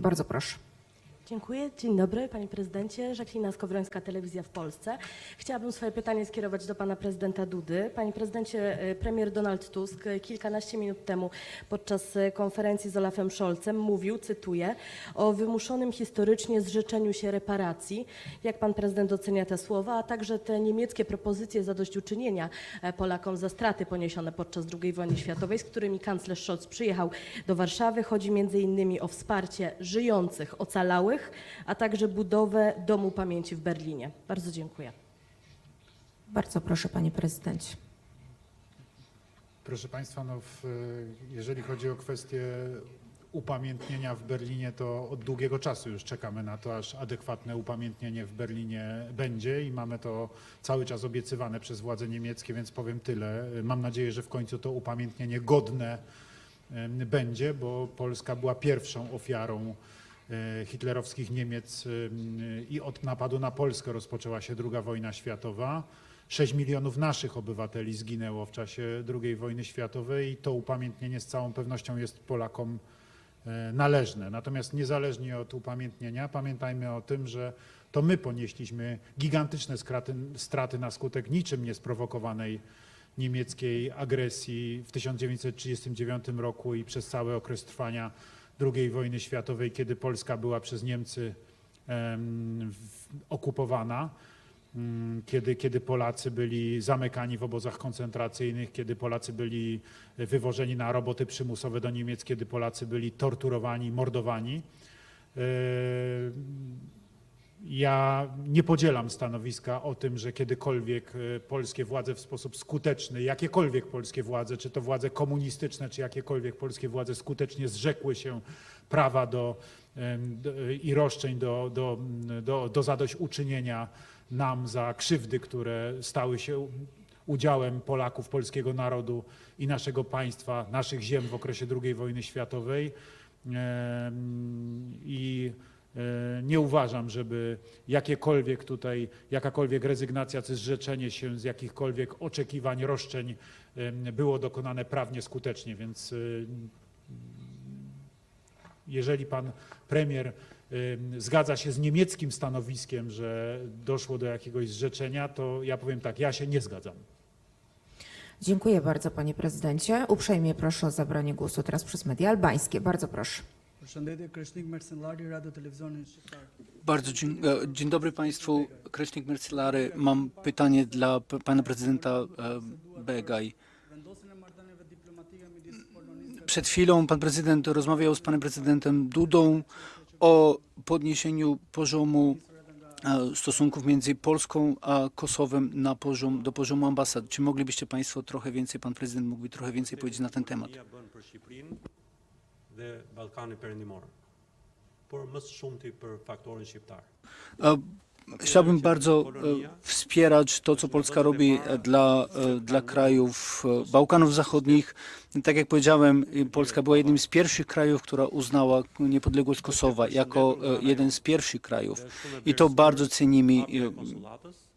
Bardzo proszę. Dziękuję. Dzień dobry, panie prezydencie. Jacqueline Skowrońska, Telewizja w Polsce. Chciałabym swoje pytanie skierować do pana prezydenta Dudy. Panie prezydencie, e, premier Donald Tusk kilkanaście minut temu podczas e, konferencji z Olafem Scholzem mówił, cytuję, o wymuszonym historycznie zrzeczeniu się reparacji. Jak pan prezydent ocenia te słowa, a także te niemieckie propozycje zadośćuczynienia e, Polakom za straty poniesione podczas II wojny światowej, z którymi kanclerz Scholz przyjechał do Warszawy. Chodzi między innymi o wsparcie żyjących, ocalałych, a także budowę Domu Pamięci w Berlinie. Bardzo dziękuję. Bardzo proszę, panie prezydencie. Proszę Państwa, no w, jeżeli chodzi o kwestię upamiętnienia w Berlinie, to od długiego czasu już czekamy na to, aż adekwatne upamiętnienie w Berlinie będzie i mamy to cały czas obiecywane przez władze niemieckie, więc powiem tyle. Mam nadzieję, że w końcu to upamiętnienie godne będzie, bo Polska była pierwszą ofiarą hitlerowskich Niemiec em, i od napadu na Polskę rozpoczęła się II wojna światowa. 6 milionów naszych obywateli zginęło w czasie II wojny światowej i to upamiętnienie z całą pewnością jest Polakom e, należne. Natomiast niezależnie od upamiętnienia pamiętajmy o tym, że to my ponieśliśmy gigantyczne skraty, straty na skutek niczym niesprowokowanej niemieckiej agresji w 1939 roku i przez cały okres trwania II wojny światowej, kiedy Polska była przez Niemcy okupowana mm, kiedy, kiedy Polacy byli zamykani w obozach koncentracyjnych, kiedy Polacy byli wywożeni na roboty przymusowe do Niemiec, kiedy Polacy byli torturowani, mordowani. Ja nie podzielam stanowiska o tym, że kiedykolwiek e, polskie władze w sposób skuteczny, jakiekolwiek polskie władze, czy to władze komunistyczne, czy jakiekolwiek polskie władze skutecznie zrzekły się prawa do, do, i roszczeń do, do, do, do zadośćuczynienia nam za krzywdy, które stały się udziałem Polaków, polskiego narodu i naszego państwa, naszych ziem w okresie II wojny światowej. I nie uważam, żeby jakiekolwiek tutaj, jakakolwiek rezygnacja czy zrzeczenie się z jakichkolwiek oczekiwań, roszczeń było dokonane prawnie skutecznie, więc y, jeżeli pan premier zgadza się z niemieckim stanowiskiem, że doszło do jakiegoś zrzeczenia, to ja powiem tak, ja się nie zgadzam. Dziękuję bardzo, panie prezydencie. Uprzejmie proszę o zabranie głosu teraz przez media albańskie. Bardzo proszę. Përshëndetje, Krishnik Mersenlari, Radio Telewizjonin Shqiptar. Bardzo dzień, e, dzień dobry Państwu. Kreśnik Mercylary. Mam pytanie dla Pana Prezydenta e, Begaj. E Przed chwilą Pan Prezydent rozmawiał z Panem Prezydentem Dudą o podniesieniu poziomu stosunków między Polską a Kosowem na poziom, do poziomu ambasad. Czy moglibyście Państwo trochę więcej, Pan Prezydent mógłby trochę więcej powiedzieć na ten temat? Dhe Ballkanin Perëndimor. Por më shumti për faktorin shqiptar. Chciałbym bardzo wspierać to, co Polska robi dla, dla krajów Bałkanów Zachodnich. Tak jak powiedziałem, Polska była jednym z pierwszych krajów, która uznała niepodległość Kosowa jako jeden z pierwszych krajów. I to bardzo cenimy.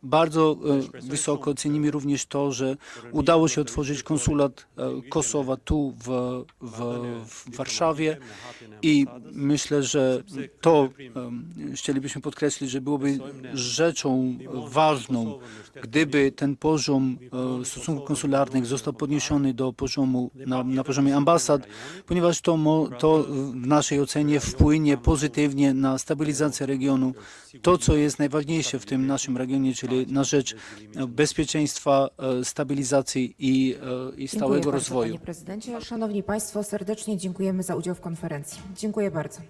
E, Bardzo e, wysoko cenimy również to, że udało się otworzyć konsulat e, Kosowa tu w, w, w Warszawie i myślę, że to em, chcielibyśmy podkreślić, że byłoby rzeczą ważną, gdyby ten poziom e, stosunków konsularnych został podniesiony do poziomu, na, na poziomie ambasad, ponieważ to, to w naszej ocenie wpłynie pozytywnie na stabilizację regionu. To, co jest najważniejsze w tym naszym regionie, czyli na rzecz e, bezpieczeństwa, e, stabilizacji i, e, i stałego bardzo, rozwoju. panie prezydencie. Szanowni państwo, serdecznie dziękujemy za udział w konferencji. Dziękuję bardzo.